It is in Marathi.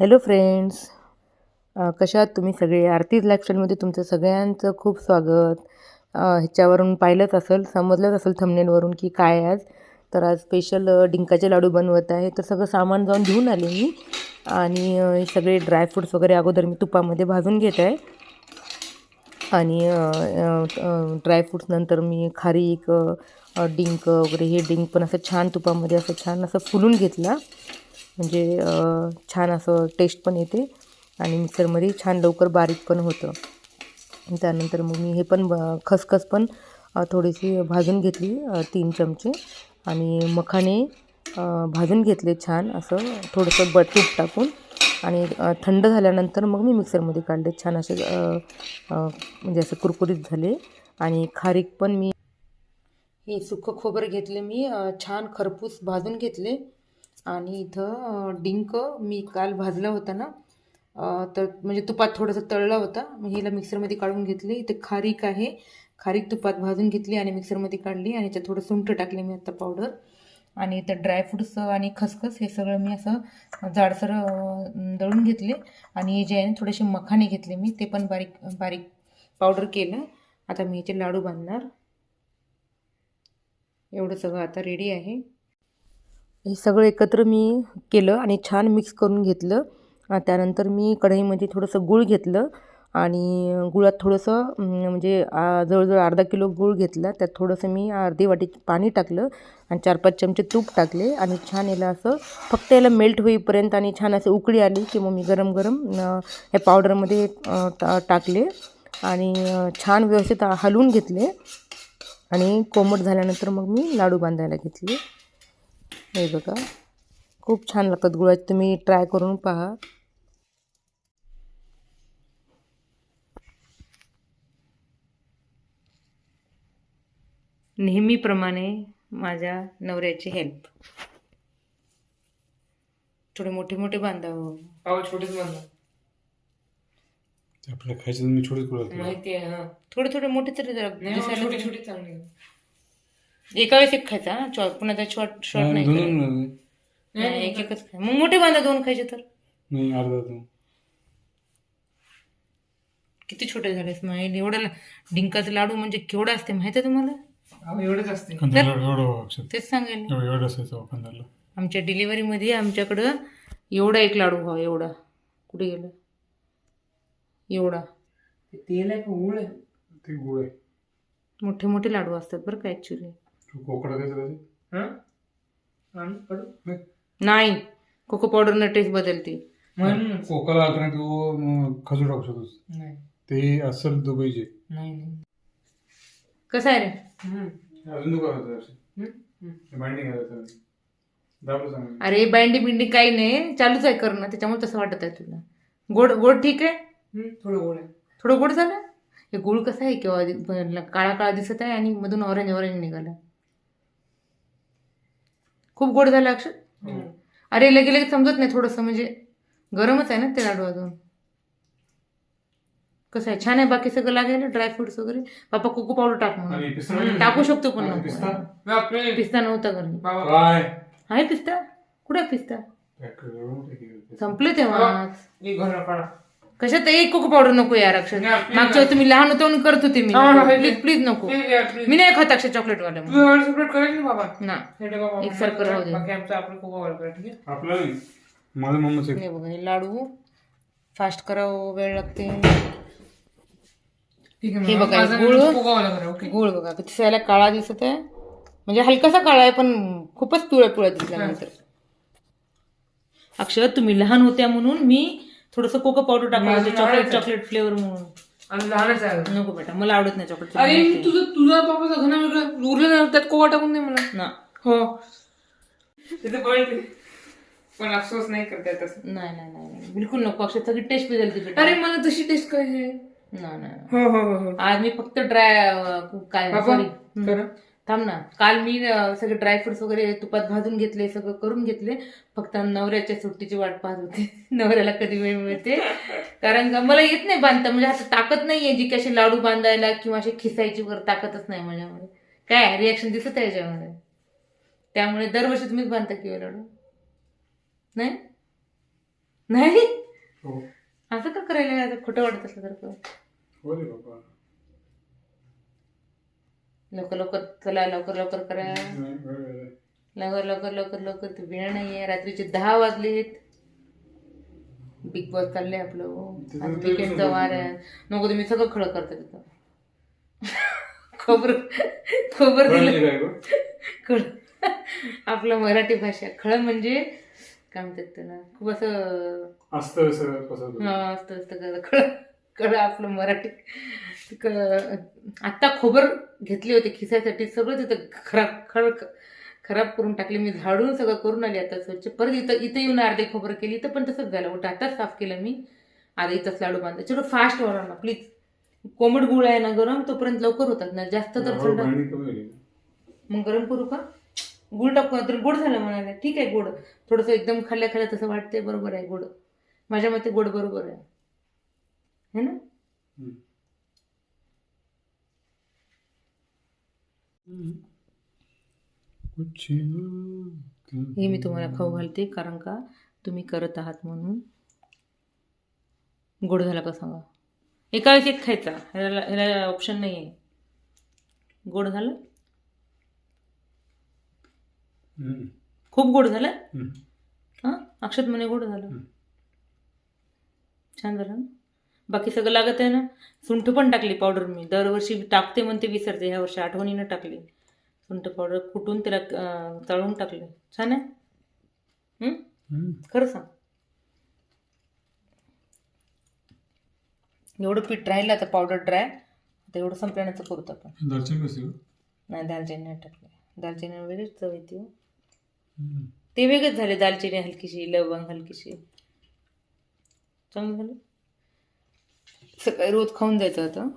हॅलो फ्रेंड्स कशात कशा आहात तुम्ही सगळे? आरतीज लाईफस्टाईलमध्ये तुमचं सगळ्यांचं खूप स्वागत. ह्याच्यावरून पाहिलंच असेल समजलंच असेल थंबनेलवरून की काय आज. तर आज स्पेशल डिंकाचे लाडू बनवत आहे. तर सगळं सामान जाऊन घेऊन आले मी. आणि सगळे ड्रायफ्रूट्स वगैरे अगोदर मी तुपामध्ये भाजून घेत आहे. आणि ड्रायफ्रूट्स नंतर मी खारीक डिंक वगैरे हे डिंक पण असं छान तुपामध्ये असं छान असं फुलून घेतला. म्हणजे छान असं टेस्ट पण येते आणि मिक्सरमध्ये छान लवकर बारीक पण होतं. त्यानंतर मग मी हे पण ब- खसखस पण थोडीशी भाजून घेतली तीन चमचे आणि मखाने भाजून घेतले छान असं थोडंसं ब तूप टाकून आणि थंड झाल्यानंतर मग मी मिक्सरमध्ये काढले. छान असे म्हणजे असं कुरकुरीत झाले आणि खारीक पण मी हे सुकं खोबरं घेतले मी छान खरपूस भाजून घेतले आणि इथं डिंक मी काल भाजला होता ना तर म्हणजे तुपात थोडंसं तळला होता. मी हिला मिक्सरमध्ये काढून घेतली. इथे खारीक आहे. खारीक तुपात भाजून घेतली आणि मिक्सरमध्ये काढली आणि याच्यात थोडं सुंठ टाकले मी आता पावडर. आणि इथं ड्रायफ्रुट्स आणि खसखस हे सगळं मी असं जाडसर दळून घेतले. आणि हे जे आहे थोडेसे मखाने घेतले मी ते पण बारीक बारीक पावडर केलं. आता मी याचे लाडू बांधणार. एवढं सगळं आता रेडी आहे. हे सगळं एकत्र मी केलं आणि छान मिक्स करून घेतलं. त्यानंतर मी कढईमध्ये थोडंसं गूळ घेतलं आणि गुळात थोडंसं म्हणजे जवळजवळ अर्धा किलो गूळ घेतला. त्यात थोडंसं मी अर्धी वाटी पाणी टाकलं आणि चार पाच चमचे तूप टाकले आणि छान याला असं फक्त याला मेल्ट होईपर्यंत आणि छान असं उकळी आली की मग मी गरम गरम हे पावडरमध्ये टा- टाकले आणि छान व्यवस्थित हलवून घेतले आणि कोमट झाल्यानंतर मग मी लाडू बांधायला घेतले. हे बघा. खूप छान लागतात गुळाचे तुम्ही ट्राय करून पहा. नेहमीप्रमाणे माझ्या नवऱ्याची हेल्प थोडे मोठे मोठे बांधावं पाव छोटेच आपल्याला खायचं मी छोटीच करू लागतो. माहिती आहे हा. थोडे थोडे मोठे तरी जरा नाही दिसायला छोटे तरी- छोटे चांगले. एका वेळेस एक खायचा पुन्हा त्या शॉर्ट शॉर्ट नाही दोन करायचं. दोन मिळाले. नाही एक एकच खाय मग मोठे बांधा दोन खायचे तर? नाही अर्धा दोन. किती छोटे झाले स्माईल एवढं ला- डिंकाचं लाडू म्हणजे केवढं असते माहिती आहे तुम्हाला? अहो, एवढेच असते. कांद्याला एवढं व्हावं अक्षर. तेच सांगेल ना. एवढं एवढं असायचं कांद्याला आमच्या डिलिव्हरीमध्ये आमच्याकडं एवढा एक लाडू व्हावा एवढा. कुठे गेलं? एवढा. ते तेल आहे का गुळ आहे? ते गुळ आहे. मोठे मोठे लाडू असतात बरं का ॲक्च्युली तू कोकडा हा? आणि कडू? नाही. कोको पावडरनं टेस्ट बदलते. म्हणून कोकाला अल्टरनेटिव्ह खजूर टाकू शकतोस. नाही. ते असल दुबईचे. नाही नाही. कसं आहे रे? हम्म. अजून दुकान होतं हम्म. बाइंडिंग आहे दाबलं चांगलं. अरे बाइंडी बिंडी काही नाही. चालूच आहे करणं. त्याच्यामुळे तसं वाटत आहे तुला. गोड गोड ठीक आहे? हम्म, थोडं गोळ आहे. थोडं गोड झालं? हे गुळ कसं आहे किंवा काळा काळा दिसत आहे आणि मधून ऑरेंज ऑरेंज निघाला. खूप गोड झालं अक्षर. हम्म. अरे लगे लगेच समजत नाही थोडंसं म्हणजे गरमच आहे ना ते लाडू अजून. कसं आहे? छान आहे बाकी सगळं लागेल ड्रायफ्रुट्स वगैरे. पापा कोको पावडर टाक म्हणून. टाकू शकतो पण. पिस्ता? नव्हता घरी. आहे पिस्ता? कुठे आहे पिस्ता. संपले तेव्हा एक घर काढा कशात एक कोको पावडर नको यार अक्षर नाही, please मागच्या वेळी तुम्ही लहान होते म्हणून करत होते मी. हा, हा, हा. प्लीज प्लीज नको. मी नाही खात अक्षर चॉकलेट वाले तू एवढं सेपरेट करायचं ना बाबा. ना. हे ठेवा बाबा. एकसारखं राहू दे. बाकी आमचं आपलं खूप आवड करा ठीक आहे? आपलं नाही. माझं मम्माचं एक. हे बघा हे लाडू. फास्ट करावं वेळ लागते. ठीक आहे हे. बघा, माझं गुळ. करा ओके? गुळ बघा किती दिसायला काळा दिसत आहे. म्हणजे हलकासा काळा आहे पण खूपच पिवळ्या पिवळ्या दिसल्यानंतर अक्षर तुम्ही लहान होत्या म्हणून मी थोडस कोको पावडर टाकलं माझं चॉकलेट. चॉकलेट फ्लेवर म्हणून. आणि लहानच आहे. नको बेटा मला आवडत नाही चॉकलेट अरे तुझं तुझा बाबाचा घन वेगळं उरलं. ना त्यात कोवा टाकून दे मला. ना. हो. तिथे पळते पण अफसोस नाही करता येत असं. नाही नाही नाही नाही. बिलकुल नको. अक्षर सगळी टेस्ट बदलते बेटा. अरे मला तशी टेस्ट करायची आहे. नाही नाही हो हो हो हो. आज मी फक्त ड्राय काय बाबा करा. थांब ना. काल मी सगळे ड्रायफ्रुट्स वगैरे तुपात भाजून घेतले सगळं करून घेतले. फक्त नवऱ्याच्या सुट्टीची वाट पाहत होते. नवऱ्याला कधी वेळ मिळते? कारण का मला येत नाही बांधता. म्हणजे आता ताकद नाहीये जी कशी लाडू बांधायला किंवा अशी खिसायची वगैरे ताकदच नाही माझ्यामध्ये. काय रिॲक्शन दिसत आहे याच्यामध्ये? त्यामुळे दरवर्षी तुम्हीच बांधता किंवा लाडू? नाही? नाही? हो. असं का करायला खोटं वाटत असलं तर. हो रे बाबा. लवकर लवकर चला लवकर लवकर करा. लवकर लवकर लवकर लवकर. तर वेळ नाहीये. रात्रीचे दहा वाजलेत. बिग बॉस चाललंय आपलं. हो. तिथं आज ते weekend चा समजलं. वार आहे नको तुम्ही सगळं खळं करता तिथं. खबर खबर दिलं? खळ. आपलं मराठी भाषा. खळ म्हणजे काय म्हणतात त्याला? खूप असं असतं हा, असतं खळ. खळ आपलं मराठी. आत्ता खोबर घेतली होती खिसायसाठी सगळं तिथं खराब खळ खराब करून टाकले. मी झाडून सगळं करून आली आता स्वच्छ. परत इथं इथं येऊन अर्धे खोबरं केली इथं पण तसंच झालं. उलट आताच साफ केलं मी. आता इथंच लाडू बांधा चलो फास्ट व्हा ना प्लीज कोमट गुळ आहे ना गरम तोपर्यंत लवकर होतात ना. जास्त तर थंड. मग गरम करू का? गुळ टाकू तर गोड झालं म्हणाले. ठीक आहे गोड. थोडंसं एकदम खाल्ल्या खाल्ल्या तसं वाटतंय. बरोबर आहे गोड. माझ्या मते गोड बरोबर आहे. है ना हम्म. कुछ ना हे मी तुम्हाला खाऊ घालते कारण का तुम्ही करत आहात म्हणून. गोड झाला का सांगा. एका वेळेस एक खायचा ह्याला ह्याला ऑप्शन नाही आहे गोड झालं. खूप गोड झालं. हां? अक्षत म्हणे गोड झालं. छान झालं ना? बाकी सगळं लागत आहे ना? सुंठ पण टाकली पावडर मी. दरवर्षी टाकते म्हणते विसरते. ह्या वर्षी आठवणीनं टाकली. सुंठ पावडर कुटून त्याला अं, तळून टाकले. छान आहे. खरं सांग. एवढं पीठ राहिलं आता पावडर ड्राय आता एवढं संपल्यानंतर करूत आपण. दालचिनी? नाही दालचिनी नाही टाकली. दालचिनी वेगळीच चव येते हो. ते वेगळेच झाले दालचिनी हलकीशी लवंग हलकीशी. चांगलं झालं? सकाळी रोज खाऊन जायचं होतं